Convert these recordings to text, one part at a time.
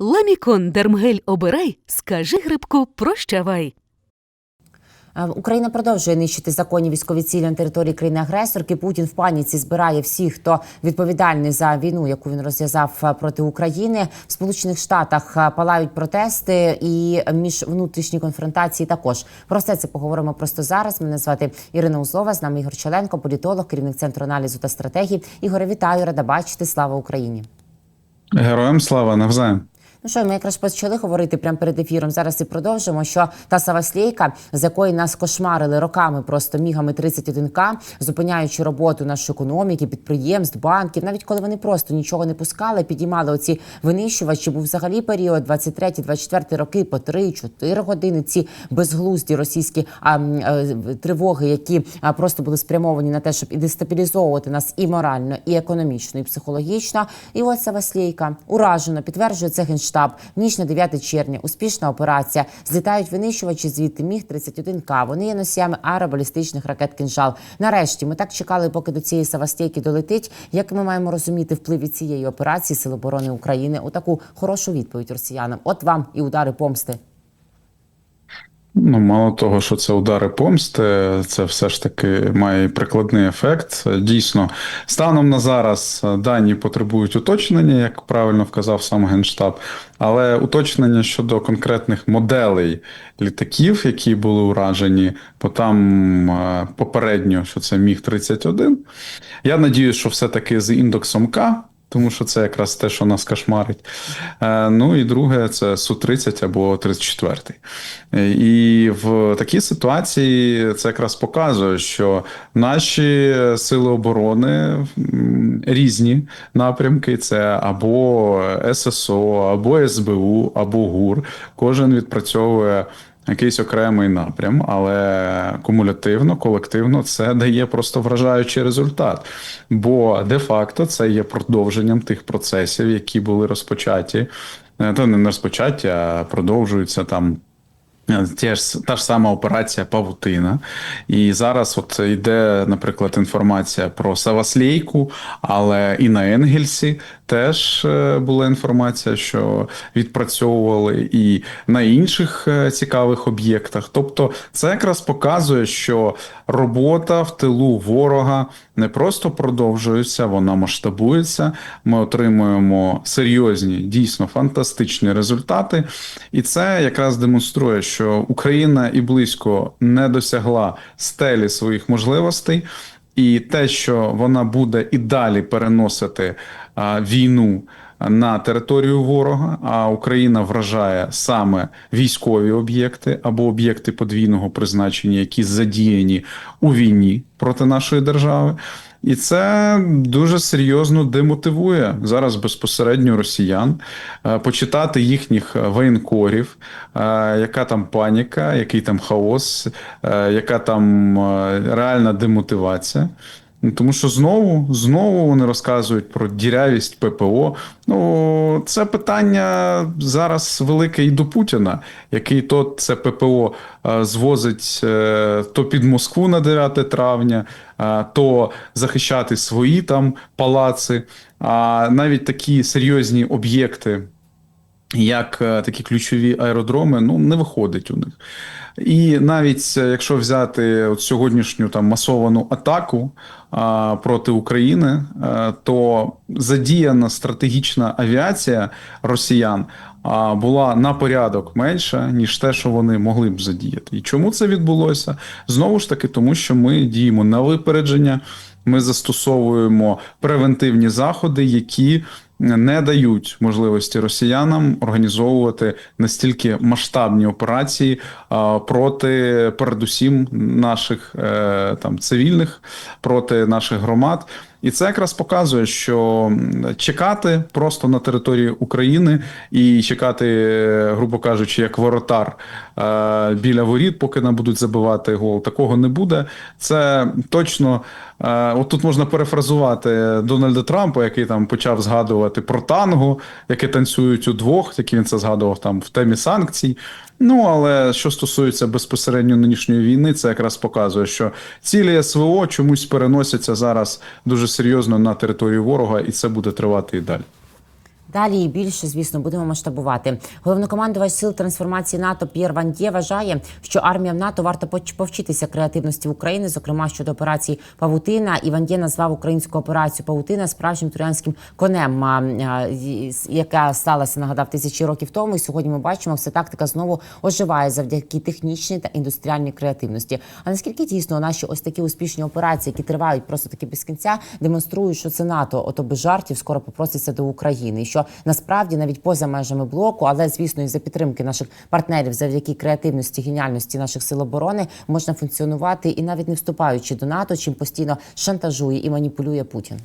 Ламікон Дермгель обирай, скажи грибку прощавай. Е, Україна продовжує нищити законні військові цілі на території країни-агресорки. Путін в паніці збирає всіх, хто відповідальний за війну, яку він розв'язав е, проти України. В Сполучених Штатах е, палають протести і між внутрішні конфронтації. Також про все це поговоримо просто зараз. Мене звати Ірина Узлова. З нами Ігор Челенко, політолог, керівник центру аналізу та стратегії. Ігоре, вітаю, рада бачити. Слава Україні. Героям слава навзаєм. Ну що, ми якраз почали говорити прямо перед ефіром. Зараз і продовжимо. Що та Саваслійка, з якої нас кошмарили роками просто мігами 31К, зупиняючи роботу нашої економіки, підприємств, банків, навіть коли вони просто нічого не пускали, підіймали оці винищувачі. Був взагалі період 23-24 роки по 3-4 години. Ці безглузді російські а, м, е, тривоги, які а, просто були спрямовані на те, щоб і дестабілізовувати нас і морально, і економічно, і психологічно. І от Саваслійка уражено підтверджує це генштаб. В ніч на 9 червня. Успішна операція. Злітають винищувачі звідти міг 31 к Вони є носіями аеробалістичних ракет кінжал. Нарешті ми так чекали, поки до цієї Савастійки долетить. Як ми маємо розуміти вплив від цієї операції Сил оборони України у таку хорошу відповідь росіянам? От вам і удари помсти. Ну, мало того, що це удари помсти, це все ж таки має прикладний ефект. Дійсно, станом на зараз дані потребують уточнення, як правильно вказав сам Генштаб, але уточнення щодо конкретних моделей літаків, які були уражені, бо там е, попередньо, що це Міг 31. Я надію, що все-таки з індексом К. Тому що це якраз те, що нас кошмарить. Е, ну і друге, це Су-30 або 34. Е, І в такій ситуації це якраз показує, що наші сили оборони різні напрямки: це або ССО, або СБУ, або ГУР. Кожен відпрацьовує якийсь окремий напрям, але кумулятивно, колективно це дає просто вражаючий результат. Бо де-факто це є продовженням тих процесів, які були розпочаті. Е, То не розпочаті, а продовжуються там. Е, Ті ж, та ж сама операція Павутина. І зараз от йде, наприклад, інформація про Саваслейку, але і на Енгельсі теж е, була інформація, що відпрацьовували і на інших е, цікавих об'єктах. Тобто, це якраз показує, що робота в тилу ворога не просто продовжується, вона масштабується. Ми отримуємо серйозні, дійсно фантастичні результати. І це якраз демонструє, що Україна і близько не досягла стелі своїх можливостей. І те, що вона буде і далі переносити а, війну на територію ворога, а Україна вражає саме військові об'єкти або об'єкти подвійного призначення, які задіяні у війні проти нашої держави. І це дуже серйозно демотивує зараз безпосередньо росіян е, почитати їхніх воєнкорів, е, яка там паніка, який там хаос, е, яка там е, реальна демотивація. Тому що знову знову вони розказують про дірявість ППО. Ну це питання зараз велике і до Путіна, який то це ППО е, звозить е, то під Москву на 9 травня, е, то захищати свої там палаци. А навіть такі серйозні об'єкти як е, такі ключові аеродроми, ну не виходить у них. І навіть е, якщо взяти от сьогоднішню там масовану атаку а, проти України, е, то задіяна стратегічна авіація росіян а, була на порядок менша, ніж те, що вони могли б задіяти. І чому це відбулося? Знову ж таки, тому що ми діємо на випередження, ми застосовуємо превентивні заходи, які не дають можливості росіянам організовувати настільки масштабні операції проти, передусім, наших е, там цивільних, проти наших громад. І це якраз показує, що чекати просто на території України і чекати, е, грубо кажучи, як воротар е, біля воріт, поки нам будуть забивати гол, такого не буде. Це точно от тут можна перефразувати Дональда Трампа, який там почав згадувати про танго, яке танцюють удвох, як він це згадував там в темі санкцій. Ну але що стосується безпосередньо нинішньої війни, це якраз показує, що цілі СВО чомусь переносяться зараз дуже серйозно на територію ворога, і це буде тривати і далі. Далі і більше, звісно, будемо масштабувати. Головнокомандувач сил трансформації НАТО П'єр Вандє вважає, що арміям НАТО варто повчитися креативності України, зокрема щодо операції Павутина. І Вандє назвав українську операцію Павутина справжнім троянським конем, яка сталася, нагадав, тисячі років тому. І сьогодні ми бачимо, все тактика знову оживає завдяки технічній та індустріальній креативності. А наскільки дійсно наші ось такі успішні операції, які тривають просто таки без кінця, демонструють, що це НАТО, ото без жартів, скоро попроситься до України, і що насправді навіть поза межами блоку, але звісно, і за підтримки наших партнерів, завдяки креативності, геніальності наших сил оборони, можна функціонувати і навіть не вступаючи до НАТО, чим постійно шантажує і маніпулює Путін.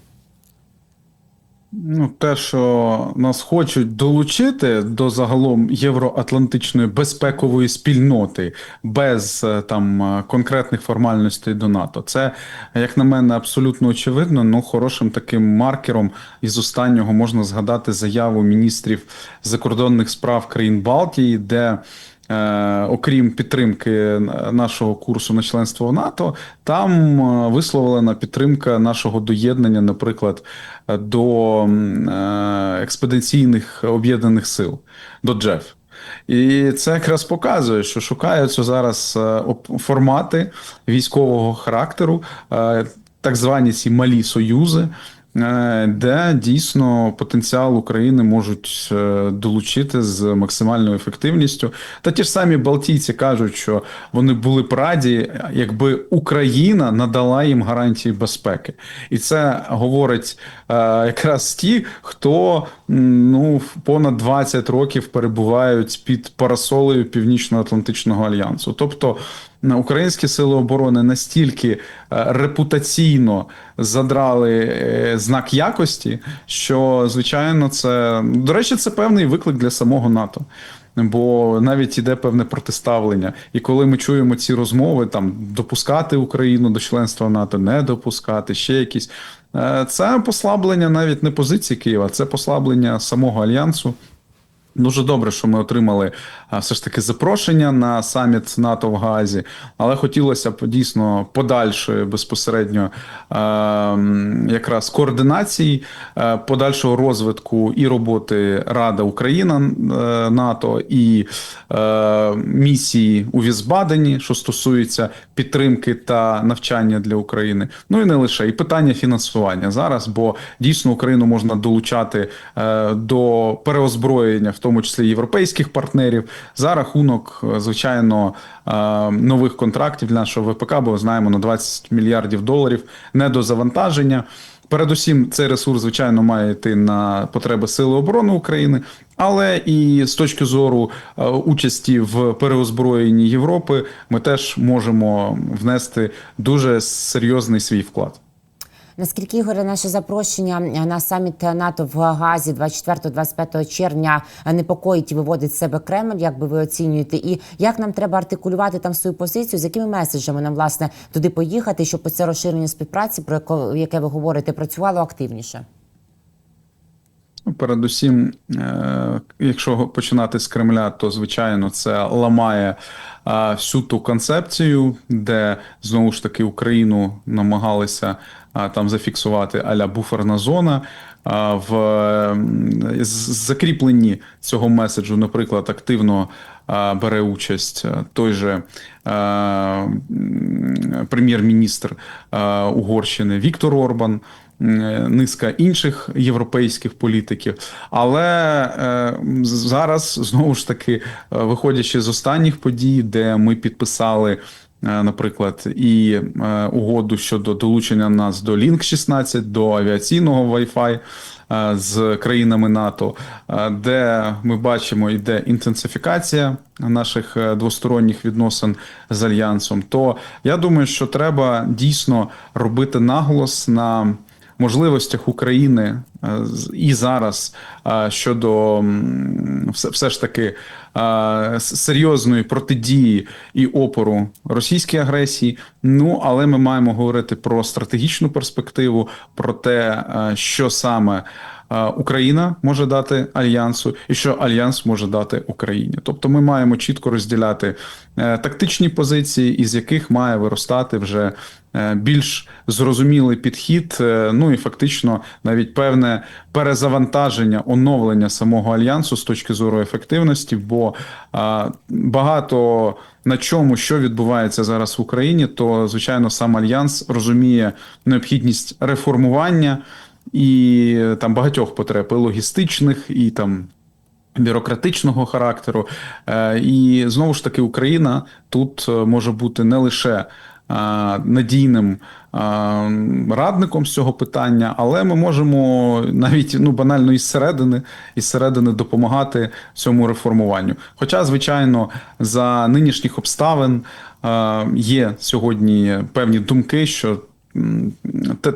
Ну, те, що нас хочуть долучити до загалом євроатлантичної безпекової спільноти без е, там е, конкретних формальностей до НАТО, це, як на мене, абсолютно очевидно. Ну, хорошим таким маркером із останнього можна згадати заяву міністрів закордонних справ країн Балтії, де окрім підтримки нашого курсу на членство в НАТО, там е, висловлена підтримка нашого доєднання, наприклад, до е, експедиційних об'єднаних сил, до ДЖЕФ. І це якраз показує, що шукаються зараз е, формати військового характеру, е, так звані ці малі союзи, е, де дійсно потенціал України можуть е, долучити з максимальною ефективністю. Та ті ж самі Балтійці кажуть, що вони були б раді, якби Україна надала їм гарантії безпеки, і це говорить е, якраз ті, хто ну понад 20 років перебувають під парасолею Північно-Атлантичного альянсу, тобто. Українські сили оборони настільки е, репутаційно задрали е, знак якості, що звичайно це до речі, це певний виклик для самого НАТО. Бо навіть іде певне протиставлення, і коли ми чуємо ці розмови, там допускати Україну до членства НАТО, не допускати, ще якісь е, це послаблення навіть не позиції Києва, це послаблення самого альянсу. Дуже добре, що ми отримали все ж таки запрошення на саміт НАТО в Газі, але хотілося б дійсно подальшої безпосередньо якраз координації, подальшого розвитку і роботи Рада Україна е, НАТО і е, місії у Візбадені, що стосується підтримки та навчання для України. Ну і не лише і питання фінансування зараз, бо дійсно Україну можна долучати е, до переозброєння, в тому числі європейських партнерів, за рахунок, е, звичайно, е, нових контрактів для нашого ВПК, бо знаємо на 20 мільярдів доларів недозавантаження. Передусім, цей ресурс, звичайно, має йти на потреби Сили оборони України, але і з точки зору е, участі в переозброєнні Європи, ми теж можемо внести дуже серйозний свій вклад. Наскільки Ігоре, наше запрошення на саміт НАТО в Газі 24-25 червня непокоїть і виводить з себе Кремль? Як би ви оцінюєте? І як нам треба артикулювати там свою позицію? З якими меседжами нам власне туди поїхати, щоб це розширення співпраці, про яке ви говорите, працювало активніше? Передусім, е, якщо починати з Кремля, то звичайно це ламає е, всю ту концепцію, де знову ж таки Україну намагалися е, там зафіксувати аля буферна зона. В закріпленні цього меседжу, наприклад, активно бере участь той же прем'єр-міністр Угорщини Віктор Орбан низка інших європейських політиків. Але е, зараз знову ж таки, е, виходячи з останніх подій, де ми підписали. е, Наприклад, і е, угоду щодо долучення нас до Link 16, до авіаційного Wi-Fi е, з країнами НАТО, е, де ми бачимо йде інтенсифікація наших е, двосторонніх відносин з альянсом. То я думаю, що треба дійсно робити наголос на можливостях України е, і зараз е, щодо все, ж таки е, серйозної протидії і опору російській агресії. Ну але ми маємо говорити про стратегічну перспективу, про те, що саме. Е, Україна може дати альянсу, і що альянс може дати Україні. Тобто, ми маємо чітко розділяти е, тактичні позиції, із яких має виростати вже е, більш зрозумілий підхід. Ну і фактично навіть певне перезавантаження, оновлення самого альянсу з точки зору ефективності, бо багато на чому, що відбувається зараз в Україні, то звичайно сам альянс розуміє необхідність реформування і е, там багатьох потреб і логістичних, і там. Бюрократичного характеру, Е, і знову ж таки Україна тут е, може бути не лише надійним радником з цього питання, але ми можемо навіть ну банально із середини із середини допомагати цьому реформуванню. Хоча, звичайно, за нинішніх обставин є сьогодні певні думки, що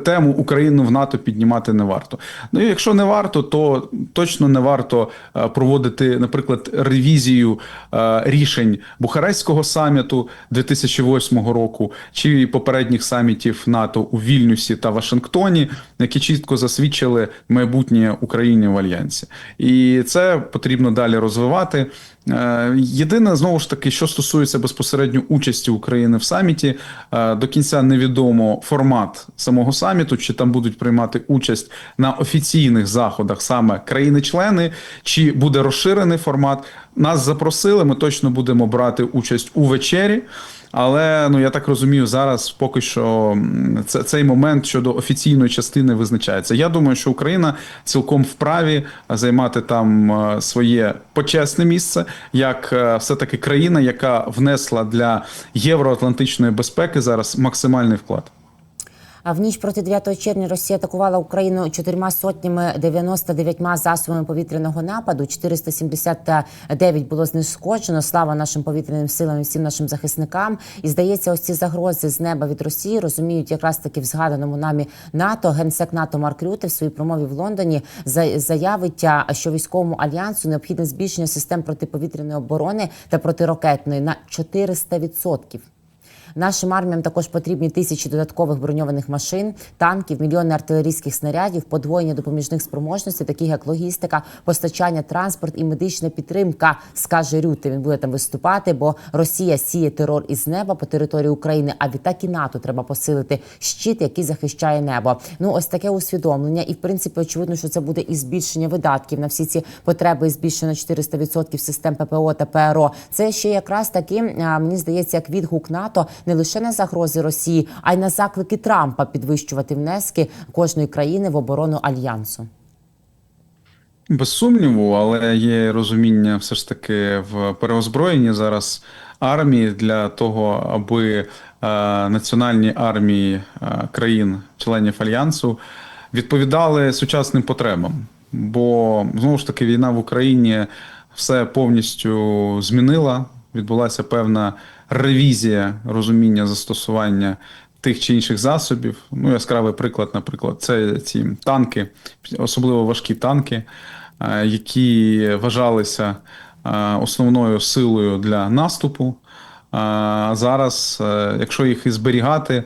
тему Україну в НАТО піднімати не варто. Ну і якщо не варто, то точно не варто е, проводити, наприклад, ревізію е, рішень Бухарестського саміту 2008 року чи попередніх самітів НАТО у Вільнюсі та Вашингтоні, які чітко засвідчили майбутнє України в альянсі, і це потрібно далі розвивати. Е, Єдине, знову ж таки, що стосується безпосередньо участі України в саміті, е, до кінця невідомо формат самого саміту, чи там будуть приймати участь на офіційних заходах саме країни-члени, чи буде розширений формат. Нас запросили, ми точно будемо брати участь у вечері. Але ну я так розумію, зараз поки що це, цей момент щодо офіційної частини визначається. Я думаю, що Україна цілком вправі займати там е, своє почесне місце, як е, все-таки країна, яка внесла для євроатлантичної безпеки зараз максимальний вклад. А в ніч проти 9 червня Росія атакувала Україну чотирма сотнями 99 засобами повітряного нападу. 479 було знешкоджено. Слава нашим повітряним силам і всім нашим захисникам. І здається, ось ці загрози з неба від Росії розуміють якраз таки в згаданому нами НАТО. Генсек НАТО Марк Рюте в своїй промові в Лондоні заявить, що військовому альянсу необхідне збільшення систем протиповітряної оборони та протиракетної на 400%. Нашим арміям також потрібні тисячі додаткових броньованих машин, танків, мільйони артилерійських снарядів, подвоєння допоміжних спроможностей, таких як логістика, постачання, транспорт і медична підтримка, скаже Рюте. Він буде там виступати, бо Росія сіє терор із неба по території України. А відтак і НАТО треба посилити щит, який захищає небо. Ну ось таке усвідомлення. І в принципі, очевидно, що це буде і збільшення видатків на всі ці потреби, і збільшення на 400% систем ППО та ПРО. Це ще якраз таки мені здається, як відгук НАТО не лише на загрози Росії, а й на заклики Трампа підвищувати внески кожної країни в оборону альянсу. Без сумніву, але є розуміння все ж таки в переозброєнні зараз армії для того, аби е, національні армії е, країн-членів альянсу відповідали сучасним потребам. Бо знову ж таки війна в Україні все повністю змінила. Відбулася певна ревізія розуміння застосування тих чи інших засобів. Ну, яскравий приклад, наприклад, це ці танки, особливо важкі танки, е, які вважалися е, основною силою для наступу. А зараз, е, якщо їх і зберігати,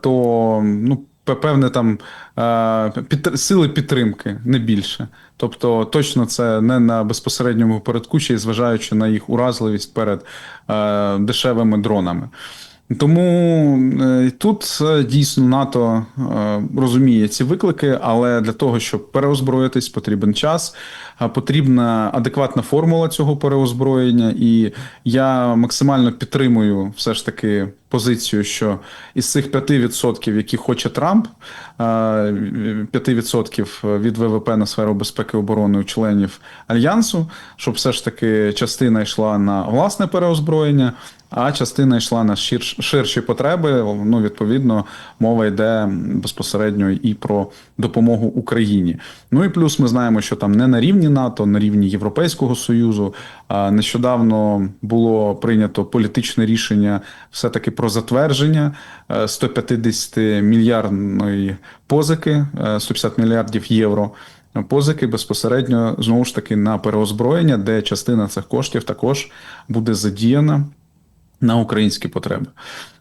то ну, певне там під, сили підтримки, не більше. Тобто, точно це не на безпосередньому порядку, ще й зважаючи на їх уразливість перед е, дешевими дронами. Тому е, тут е, дійсно НАТО е, розуміє ці виклики, але для того, щоб переозброїтись, потрібен час, потрібна адекватна формула цього переозброєння. І я максимально підтримую все ж таки позицію, що із цих 5%, які хоче Трамп, е, 5% від ВВП на сферу безпеки і оборони у членів альянсу, щоб все ж таки частина йшла на власне переозброєння. А частина йшла на ширш, ширші потреби. Ну, відповідно, мова йде безпосередньо і про допомогу Україні. Ну і плюс ми знаємо, що там не на рівні НАТО, на рівні Європейського Союзу. Нещодавно було прийнято політичне рішення все-таки про затвердження е, 150 мільярдної позики, е, 150 мільярдів євро. Позики безпосередньо знову ж таки на переозброєння, де частина цих коштів також буде задіяна на українські потреби.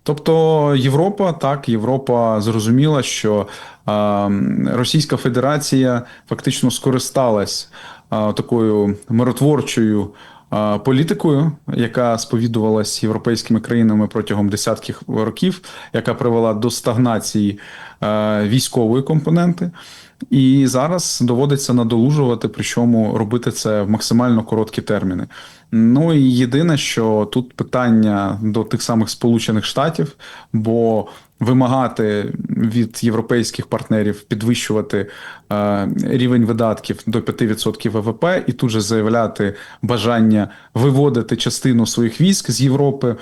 Тобто Європа, так, Європа зрозуміла, що е, Російська Федерація фактично скористалась е, такою миротворчою політикою, яка сповідувалась європейськими країнами протягом десятків років, яка привела до стагнації військової компоненти. І зараз доводиться надолужувати, причому робити це в максимально короткі терміни. Ну і єдине, що тут питання до тих самих Сполучених Штатів, бо вимагати від європейських партнерів підвищувати е, рівень видатків до 5% ВВП і тут же заявляти бажання виводити частину своїх військ з Європи.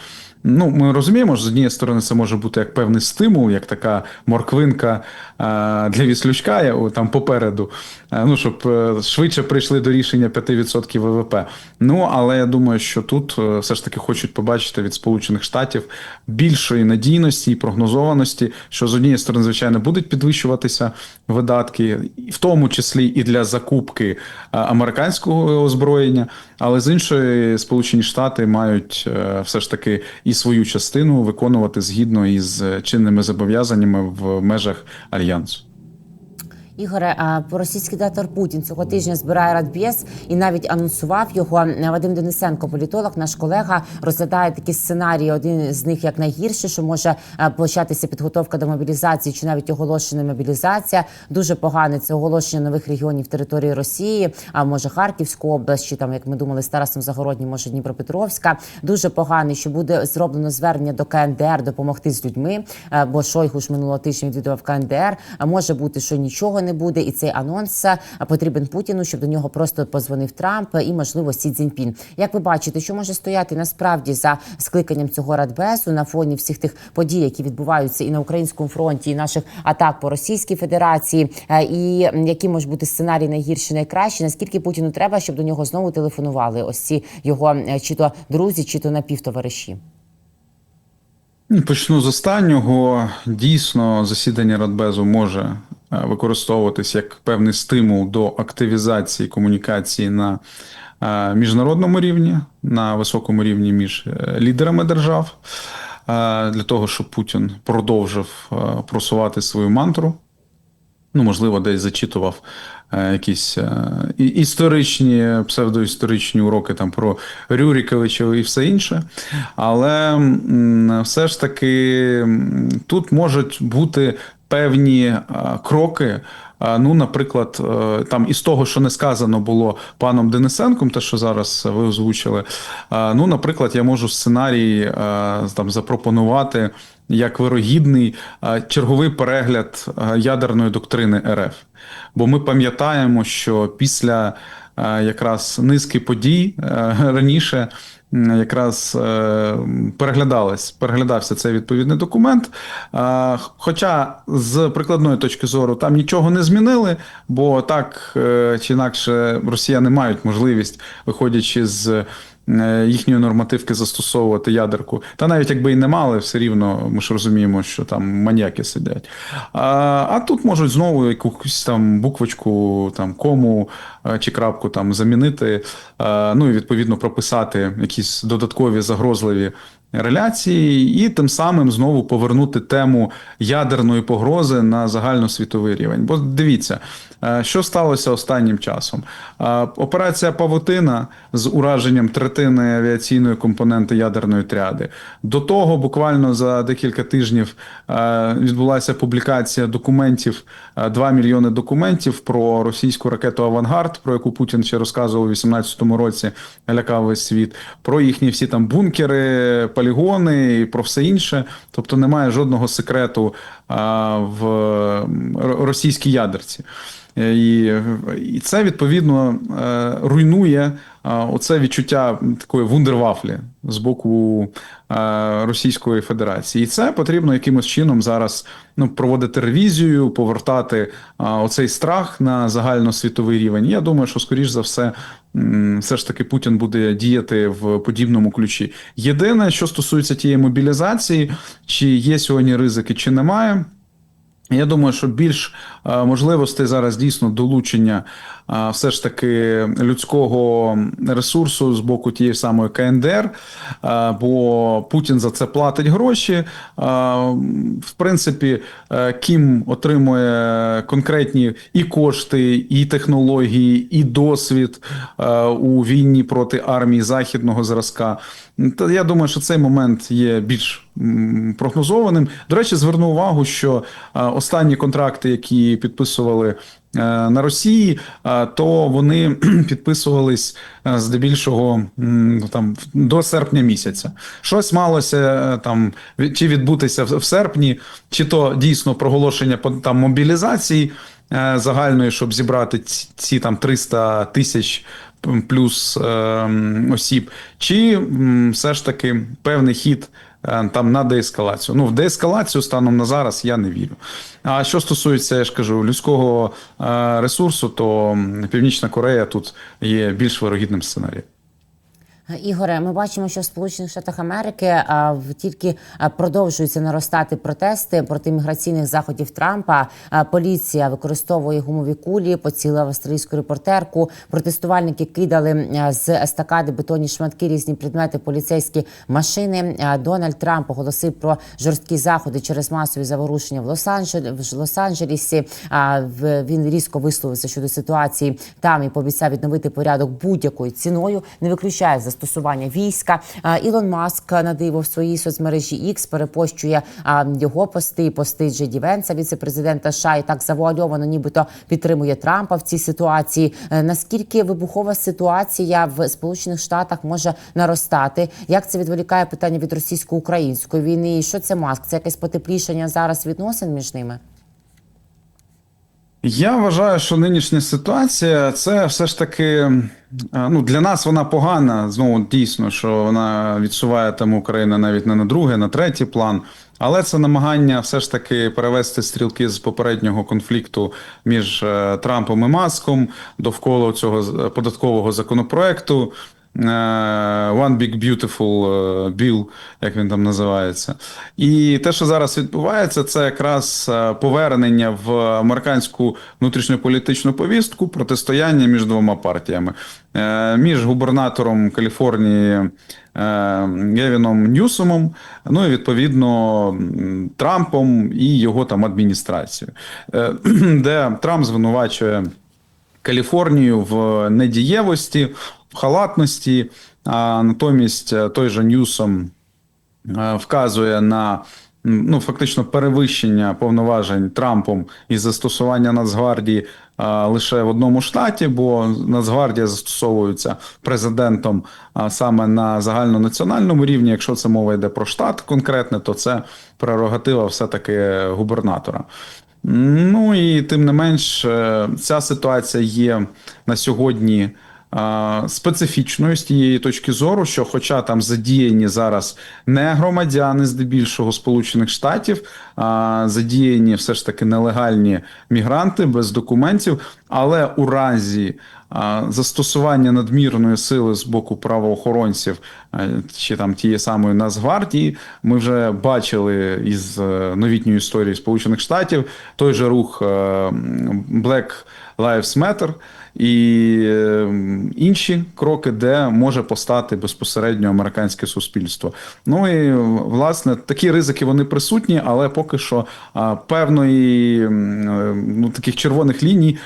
Ну, ми розуміємо, що з однієї сторони це може бути як певний стимул, як така морквинка е, для віслючка там попереду, е, ну, щоб е, швидше прийшли до рішення 5% ВВП. Ну, але я думаю, що тут е, все ж таки хочуть побачити від Сполучених Штатів більшої надійності і прогнозованості, що з однієї сторони, звичайно, будуть підвищуватися видатки, в тому числі і для закупки е, американського озброєння, але з іншої, Сполучені Штати мають е, все ж таки і свою частину виконувати згідно із чинними зобов'язаннями в межах альянсу. Ігоре, а російський диктатор Путін цього тижня збирає радбез і навіть анонсував його. Вадим Денисенко, політолог, наш колега, розглядає такі сценарії. Один з них як найгірше, що може е, початися підготовка до мобілізації, чи навіть оголошена мобілізація. Дуже погане це оголошення нових регіонів території Росії. А може Харківську область, чи там, як ми думали, Старостом Загородній, може Дніпропетровська. Дуже поганий, що буде зроблено звернення до КНДР допомогти з людьми. е, Бо Шойгу ж минулого тижня відвідував КНДР. А може бути, що нічого не буде, і цей анонс е, потрібен Путіну, щоб до нього просто позвонив Трамп і, можливо, Сі Цзіньпін. Як ви бачите, що може стояти насправді за скликанням цього радбезу на фоні всіх тих подій, які відбуваються і на українському фронті, і наших атак по Російській Федерації, е, і які можуть бути сценарії найгірші, найкращі? Наскільки Путіну треба, щоб до нього знову телефонували? Ось ці його е, чи то друзі, чи то напівтовариші? Ну, Почну з останнього. Дійсно, засідання Радбезу може використовуватись як певний стимул до активізації комунікації на е, міжнародному рівні, на високому рівні між е, лідерами держав, е, для того, щоб Путін продовжив е, просувати свою мантру. Ну, можливо, десь зачитував е, якісь е, історичні, псевдоісторичні уроки там про Рюріковича і все інше. Але все ж таки тут можуть бути певні е, кроки. Е, Ну, наприклад, е, там із того, що не сказано було паном Денисенком, те, що зараз ви озвучили. Ну, наприклад, я можу сценарій там запропонувати як вирогідний черговий перегляд ядерної доктрини РФ. Бо ми пам'ятаємо, що після якраз низки подій раніше. Якраз переглядалась, переглядався цей відповідний документ. Е, Хоча з прикладної точки зору там нічого не змінили, бо так е, чи інакше росіяни мають можливість, виходячи з е, їхньої нормативки застосовувати ядерку. Та навіть якби і не мали, все рівно ми ж розуміємо, що там маньяки сидять. А, а тут можуть знову якусь там буквочку, там кому е, чи крапку там замінити, е, ну і відповідно прописати якісь додаткові загрозливі. Реляції, і тим самим знову повернути тему ядерної погрози на загальносвітовий рівень. Бо дивіться, е, що сталося останнім часом. Е, Операція Павутина з ураженням третини авіаційної компоненти ядерної тряди. До того буквально за декілька тижнів е, відбулася публікація документів, е, 2 мільйони документів про російську ракету Авангард, про яку Путін ще розказував у 18-му році, лякав весь світ, про їхні всі там бункери, полігони і про все інше. Тобто немає жодного секрету а, в російській ядерці. Е, І, і це відповідно е, руйнує а, оце відчуття такої вундервафлі з боку е, Російської Федерації. І це потрібно якимось чином зараз ну, проводити ревізію, повертати оцей страх на загальносвітовий рівень. Я думаю, що скоріш за все. Все ж таки Путін буде діяти в подібному ключі. Єдине, що стосується тієї мобілізації, чи є сьогодні ризики, чи немає. Я думаю, що більш е, можливостей зараз дійсно долучення все ж таки людського ресурсу з боку тієї самої КНДР, бо Путін за це платить гроші. В принципі, е, Кім отримує конкретні і кошти, і технології, і досвід у війні проти армії західного зразка. Та я думаю, що цей момент є більш прогнозованим. До речі, зверну увагу, що останні контракти, які підписували на Росії, е, то вони підписувались е, здебільшого ну, там до серпня місяця. Щось малося е, там чи відбутися в серпні, чи то дійсно проголошення там мобілізації е, загальної, щоб зібрати ці, там 300 тисяч плюс е, осіб, чи все ж таки певний хід е, там на деескалацію. Ну, в деескалацію станом на зараз я не вірю. А що стосується, я ж кажу, людського е, ресурсу, то Північна Корея тут є більш вирогідним сценарієм. Ігоре, ми бачимо, що в Сполучених Штатах Америки а, в- тільки а, продовжуються наростати протести проти міграційних заходів Трампа. Поліція використовує гумові кулі, поцілила австралійську репортерку. Протестувальники кидали з естакади бетонні шматки, різні предмети, поліцейські машини. Дональд Трамп оголосив про жорсткі заходи через масові заворушення в Лос-Анджелесі. Він різко висловився щодо ситуації там і пообіцяв відновити порядок будь-якою ціною. Не виключає застосування війська. Ілон Маск на диво в своїй соцмережі X перепощує його пости, пости Джеді Венса, віце-президента США, і так завуальовано, нібито підтримує Трампа в цій ситуації. Е, Наскільки вибухова ситуація в Сполучених Штатах може наростати? Як це відволікає питання від російсько-української війни? І що це маск? Це якесь потеплішення зараз відносин між ними? Я вважаю, що нинішня ситуація це все ж таки е, ну для нас вона погана. Знову дійсно, що вона відсуває там Україна навіть не на другий, на третій план. Але це намагання все ж таки перевести стрілки з попереднього конфлікту між е, Трампом і Маском довкола цього податкового законопроекту. Е, One Big Beautiful е, Bill, як він там називається. І те, що зараз відбувається, це якраз е, повернення в американську внутрішньополітичну повістку протистояння між двома партіями. Між губернатором Каліфорнії Гевіном Ньюсомом, ну і відповідно Трампом і його там адміністрацією, де Трамп звинувачує. Каліфорнію в недієвості, халатності, а натомість е, той же Ньюсом е, вказує на ну, фактично перевищення повноважень Трампом і застосування Нацгвардії а, лише в одному штаті, бо Нацгвардія застосовується президентом саме на загальнонаціональному рівні. Якщо це мова йде про штат конкретне, то це прерогатива все-таки губернатора. Ну і тим не менш, е, ця ситуація є на сьогодні специфічною з тієї точки зору, що, хоча там задіяні зараз не громадяни, здебільшого Сполучених Штатів, а задіяні все ж таки нелегальні мігранти без документів, але у разі застосування надмірної сили з боку правоохоронців чи там тієї самої Нацгвардії, ми вже бачили із е, новітньої історії Сполучених Штатів той же рух е, Black Lives Matter і е, інші кроки, де може постати безпосередньо американське суспільство. Ну і власне такі ризики вони присутні, але поки що певної е, ну таких червоних ліній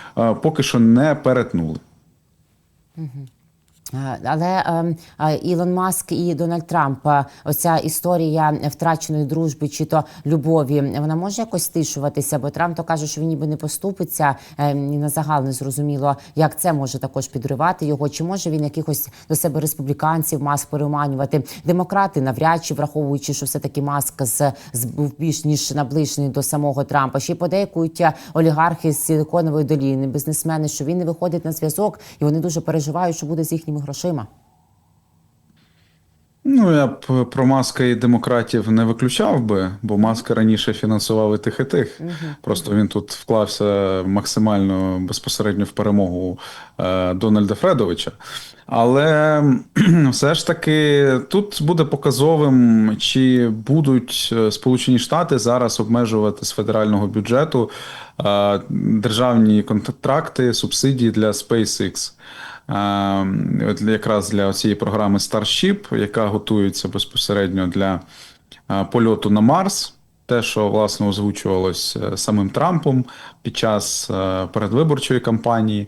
поки що не перетнули. Е, Але ем, е, Ілон Маск і Дональд Трамп, е, оця історія втраченої дружби чи то любові, вона може якось стишуватися, бо Трамп то каже, що він ніби не поступиться, і на загал не зрозуміло, як це може також підривати його. Чи може він якихось до себе республіканців маск переманювати? Демократи навряд чи враховуючи, що все таки маск з, з був більш ніж наближений до самого Трампа. Ще й подейкують е, олігархи з Силиконової доліни, бізнесмени, що він не виходить на зв'язок, і вони дуже переживають, що буде з їхніми грошима. Ну, я б про маска і демократів не виключав би, бо маска раніше фінансував і тих, і тих. Просто він тут вклався максимально безпосередньо в перемогу е, Дональда Фредовича. Але все ж таки тут буде показовим, чи будуть е, Сполучені Штати зараз обмежувати з федерального бюджету е, державні контракти, субсидії для SpaceX. Е, от якраз для цієї програми Starship, яка готується безпосередньо для е, польоту на Марс. Те, що власне озвучувалось е, самим Трампом під час е, передвиборчої кампанії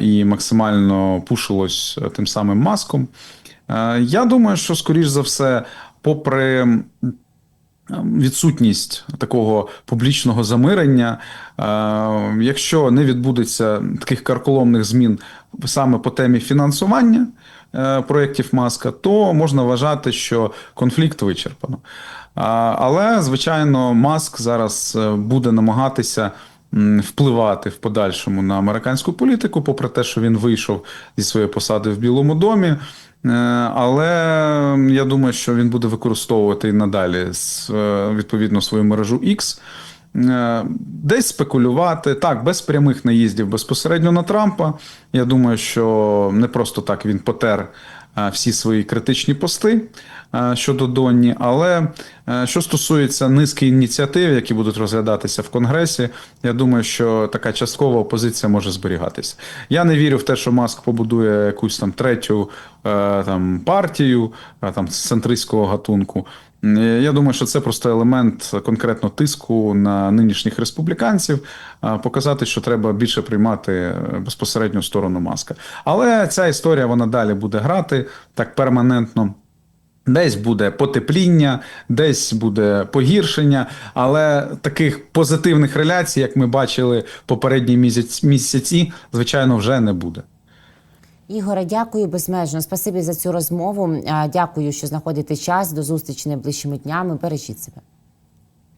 і максимально пушилось тим самим маском. Я думаю, що скоріш за все, попри відсутність такого публічного замирення, е, якщо не відбудеться таких карколомних змін саме по темі фінансування е, проєктів Маска, то можна вважати, що конфлікт вичерпано. Але, звичайно, Маск зараз е, буде намагатися впливати в подальшому на американську політику, попри те, що він вийшов зі своєї посади в Білому домі. Е, Але я думаю, що він буде використовувати і надалі е, відповідно свою мережу X. Е, Десь спекулювати, так, без прямих наїздів безпосередньо на Трампа. Я думаю, що не просто так він потер всі свої критичні пости щодо Донні. Але що стосується низки ініціатив, які будуть розглядатися в Конгресі, я думаю, що така часткова опозиція може зберігатися. Я не вірю в те, що Маск побудує якусь там третю там, партію е, там, центристського гатунку. Е, Я думаю, що це просто елемент конкретно тиску на нинішніх республіканців, е, показати, що треба більше приймати е, безпосередньо сторону маска. Але ця історія вона далі буде грати так перманентно. Десь буде потепління, десь буде погіршення, але таких позитивних реляцій, як ми бачили попередні місяці, звичайно, вже не буде. Ігоре, дякую безмежно. Спасибі за цю розмову. Дякую, що знаходите час. До зустрічі найближчими днями. Бережіть себе.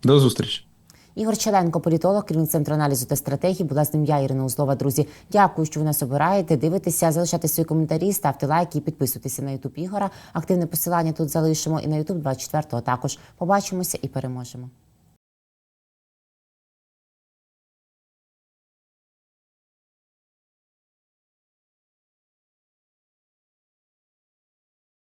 До зустрічі. Ігор Челенко, політолог, керівник центру аналізу та стратегії. Була з ним я, Ірина Узлова. Друзі, дякую, що ви нас обираєте. Дивитеся, залишайте свої коментарі, ставте лайки і підписуйтеся на Ютуб Ігора. Активне посилання тут залишимо і на Ютуб 24-го також. Побачимося і переможемо.